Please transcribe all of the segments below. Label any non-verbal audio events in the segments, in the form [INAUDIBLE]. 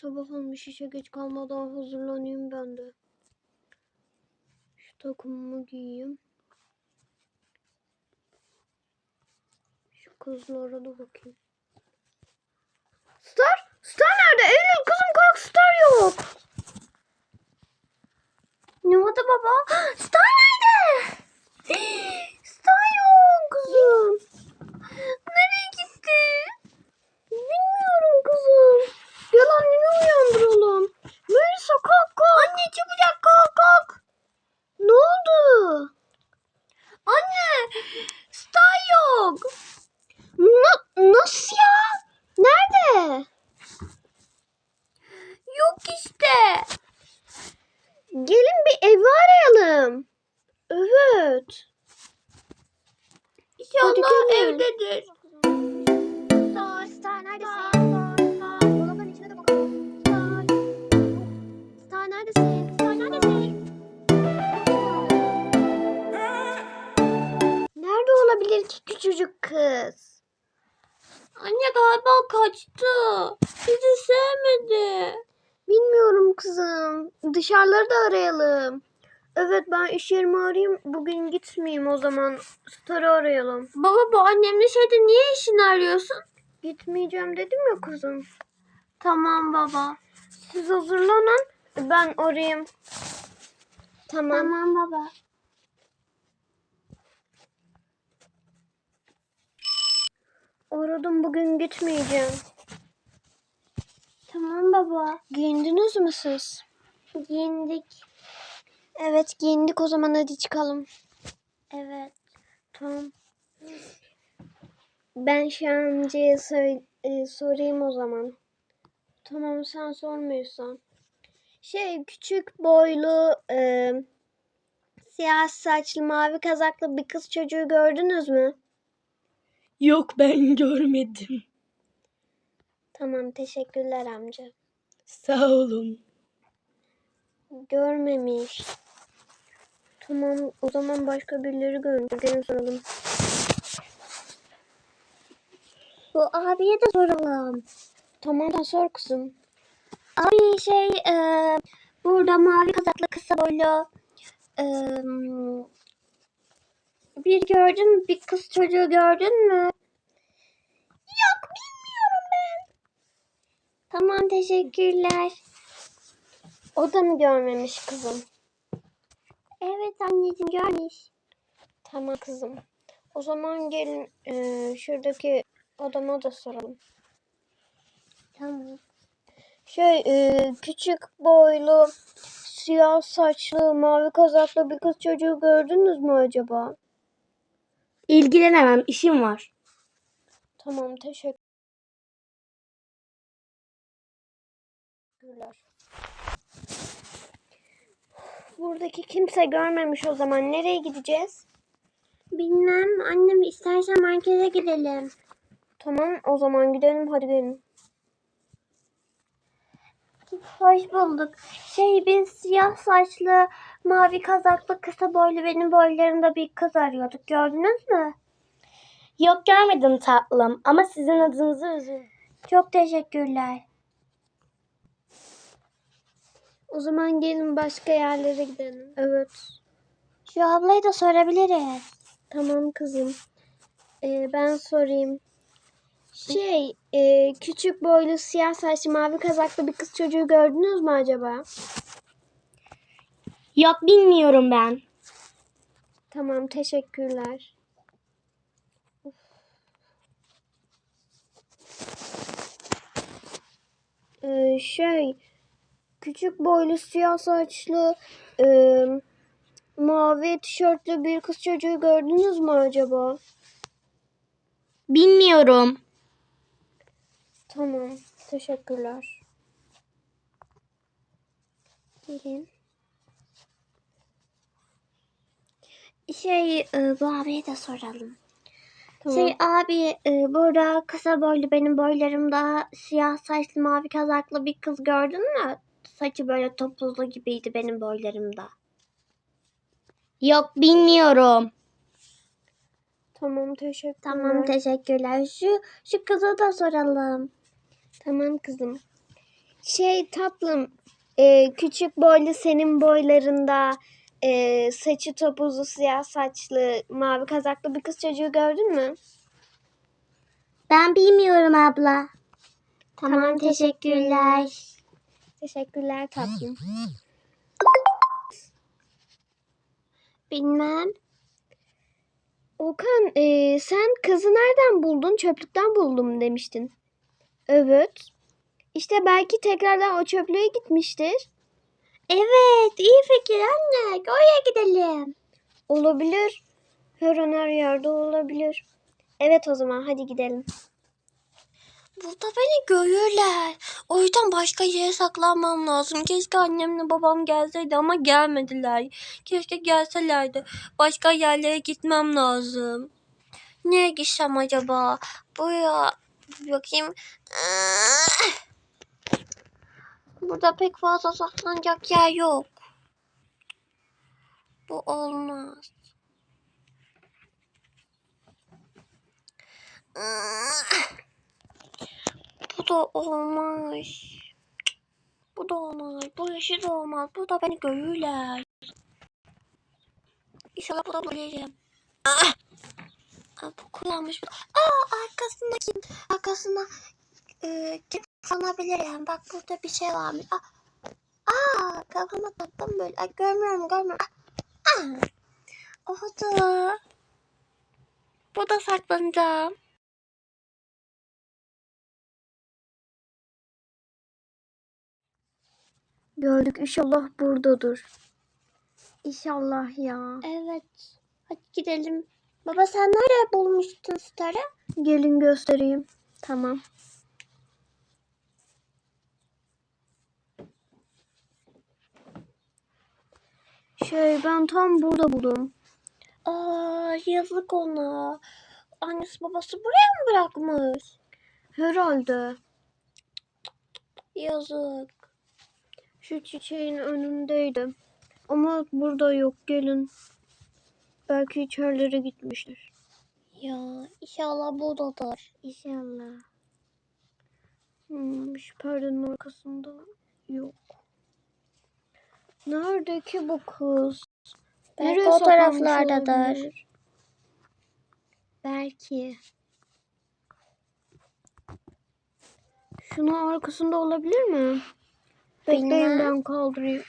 Sabah olmuş işe geç kalmadan hazırlanayım ben de. Şu takımımı giyeyim. Şu kızlara da bakayım. Star? Star nerede? Eylül kızım kalk Star yok. Ne oldu baba? [GASPS] Star nerede? Star yok kızım. Nereye gitti? Bilmiyorum kızım. Gel anneni uyandıralım. Melisa kalk kalk. Anne çabucak kalk kalk. Ne oldu? Anne Star yok. Na- nasıl ya? Nerede? Yok işte. Gelin bir evi arayalım. Evet. İnşallah evdedir. Star, Star neredesin? Dolabın içine de bakalım. Star? Star neredesin? Anne galiba kaçtı. Bizi sevmedi. Bilmiyorum kızım. Dışarıları da arayalım. Evet ben iş yerimi arayayım. Bugün gitmeyeyim o zaman. Star'ı arayalım. Baba bu annemle şeyde niye işini arıyorsun? Gitmeyeceğim dedim ya kızım. Tamam baba. Siz hazırlanın. Ben arayayım. Tamam. Tamam baba. Aradım bugün gitmeyeceğim. Tamam baba. Giyindiniz mi siz? Giyindik. Evet giyindik o zaman hadi çıkalım. Evet. Tamam. Ben Şahancı'ya sor- e, sorayım o zaman. Tamam sen sormuyorsan. Şey küçük boylu e, siyah saçlı mavi kazaklı bir kız çocuğu gördünüz mü? Yok ben görmedim. Tamam teşekkürler amca. Sağ olun. Görmemiş. Tamam o zaman başka birileri görmüş. Gelin soralım. Bu abiye de soralım. Tamam da sor kızım. Abi şey e, burada mavi kazaklı kısa boylu e, bir gördün? Bir kız çocuğu gördün mü? Yok bilmiyorum ben. Tamam teşekkürler. O da mı görmemiş kızım? Evet anneciğim görmüş. Tamam kızım. O zaman gelin eee, şuradaki adama da soralım. Tamam. Şey eee, küçük boylu siyah saçlı mavi kazaklı bir kız çocuğu gördünüz mü acaba? İlgilenemem işim var. Tamam teşekkürler. Buradaki kimse görmemiş o zaman. Nereye gideceğiz? Bilmem annem istersen markete gidelim. Tamam o zaman gidelim hadi gelin. Hoş bulduk. Şey biz siyah saçlı, mavi kazaklı, kısa boylu benim boylarımda bir kız arıyorduk. Gördünüz mü? Yok görmedim tatlım ama sizin adınızı üzüldüm. Çok teşekkürler. O zaman gelin başka yerlere gidelim. Evet. Şu ablayı da sorabiliriz. Tamam kızım. Ee, ben sorayım. Şey, e, küçük boylu siyah saçlı mavi kazaklı bir kız çocuğu gördünüz mü acaba? Yok bilmiyorum ben. Tamam, teşekkürler. Ee, şey, küçük boylu siyah saçlı e, mavi tişörtlü bir kız çocuğu gördünüz mü acaba? Bilmiyorum. Tamam, teşekkürler. Gelin. Şey e, bu abiye de soralım. Tamam. Şey abi e, burada kısa boylu benim boylarımda siyah saçlı mavi kazaklı bir kız gördün mü? Saçı böyle topuzlu gibiydi benim boylarımda. Yok bilmiyorum. Tamam, teşekkürler. Tamam teşekkürler. Şu şu kıza da soralım. Tamam kızım. Şey tatlım e, küçük boylu senin boylarında e, saçı topuzlu siyah saçlı mavi kazaklı bir kız çocuğu gördün mü? Ben bilmiyorum abla. Tamam, teşekkürler. Teşekkürler tatlım. Bilmem. Okan e, sen kızı nereden buldun? Çöplükten buldum demiştin. Evet. İşte belki tekrardan o çöplüğe gitmiştir. Evet iyi fikir anne. Oraya gidelim. Olabilir. Her an her yerde olabilir. Evet o zaman hadi gidelim. Burada beni görürler. O yüzden başka yere saklanmam lazım. Keşke annemle babam gelseydi ama gelmediler. Keşke gelselerdi. Başka yerlere gitmem lazım. Nereye gitsem acaba? Buraya bakayım. Burada pek fazla saklanacak yer yok. Bu olmaz. Bu da olmaz. Bu da olmaz. Bu işi de olmaz. Bu da beni görürler. İnşallah bu da bulabilirim. Ah! Aa, bu kullanmış. Aa arkasında kim? Arkasında e, kim sanabilirim? Bak burada bir şey varmış. Aa, aa kafama taktım böyle. Ay, görmüyorum görmüyorum. Aa, aa. Oldu. Burada saklanacağım. Gördük inşallah buradadır. İnşallah ya. Evet. Hadi gidelim. Baba sen nerede bulmuştun starı? Gelin göstereyim. Tamam. Şey ben tam burada buldum. Aa yazık ona. Annesi babası buraya mı bırakmış? Herhalde Yazık. şu çiçeğin önündeydi. Ama burada yok gelin. Belki içerilere gitmiştir. Ya inşallah buradadır. İnşallah. Hmm, şu perdenin arkasında yok. Nerede ki bu kız? Belki Nereye o taraflardadır. Belki. Şunun arkasında olabilir mi? Bekleyin ben kaldırayım.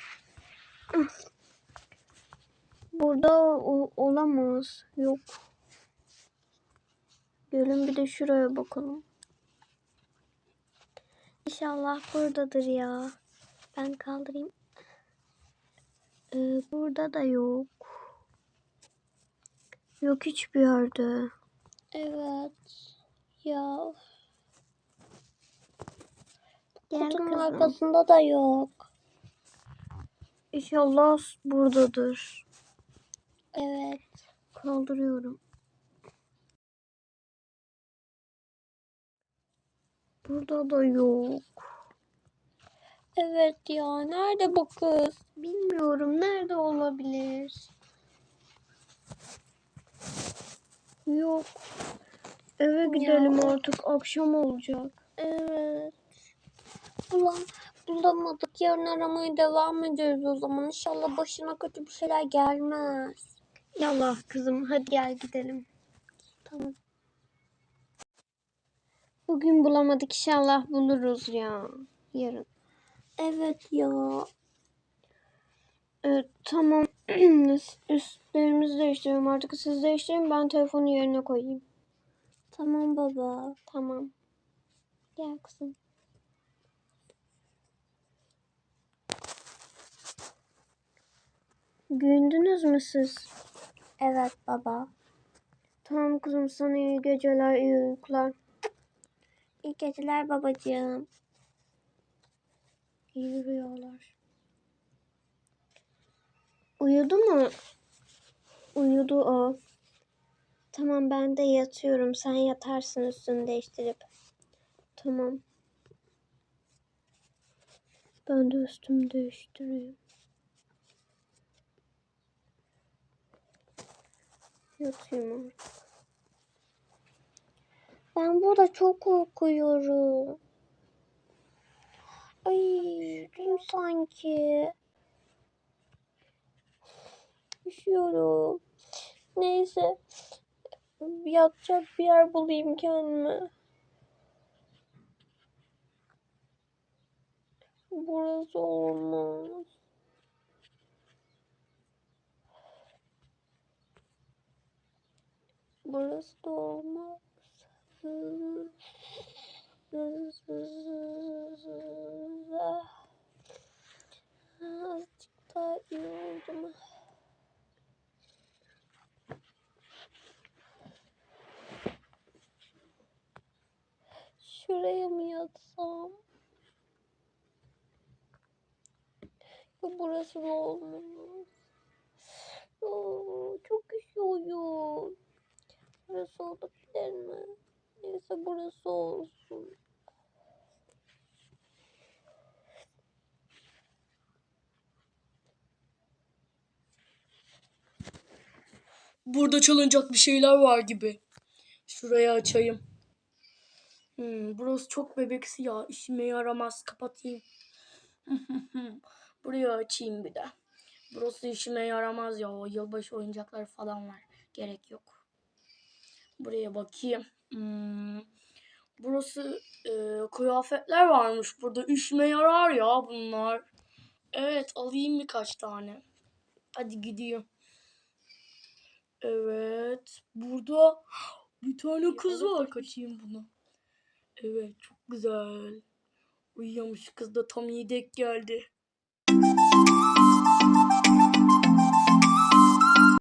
Burada o- olamaz. Yok. Gelin bir de şuraya bakalım. İnşallah buradadır ya. Ben kaldırayım. Ee, burada da yok. Yok hiçbir yerde. Evet. Ya kutunun arkasında da yok. İnşallah buradadır. Evet. Kaldırıyorum. Burada da yok. Evet ya. Nerede bu kız? Bilmiyorum nerede olabilir. Yok. Eve gidelim artık. Akşam olacak. Evet. Bulam bulamadık. Yarın aramaya devam ederiz o zaman. İnşallah başına kötü bir şeyler gelmez. Yallah kızım hadi gel gidelim. Tamam. Bugün bulamadık inşallah buluruz ya. Yarın. Evet ya. Evet tamam. [CLEARS THROAT] Üstlerimizi değiştirelim artık. Siz değiştirin ben telefonu yerine koyayım. Tamam baba. Tamam. Gel kızım. Gündünüz mü siz? Evet baba. Tamam kızım sana iyi geceler, iyi uykular. İyi geceler babacığım. İyi rüyalar. Uyudu mu? Uyudu o. Tamam ben de yatıyorum. Sen yatarsın üstünü değiştirip. Tamam. Ben de üstümü değiştireyim. Yatayım artık. Ben burada çok korkuyorum. Ay dün sanki. Üşüyorum. Neyse. Yatacak bir yer bulayım kendime. Burası olmaz. Burası da olmaz. Daha iyi oldu mu? Şuraya mı yatsam? Ya burası da olmaz. Oo, çok üşüyorum. Burası olabilir mi? Neyse burası olsun. Burada çalınacak bir şeyler var gibi. Şurayı açayım. Hmm, burası çok bebeksi ya. İşime yaramaz. Kapatayım. [LAUGHS] Burayı açayım bir de. Burası işime yaramaz ya. O yılbaşı oyuncakları falan var. Gerek yok. Buraya bakayım. Hmm, burası e, kıyafetler varmış. Burada işime yarar ya bunlar. Evet alayım birkaç tane. Hadi gidiyorum. Evet. Burada [GASPS] bir tane kız var. Kaçayım bunu. Evet çok güzel. Uyuyormuş kız da tam iyi denk geldi.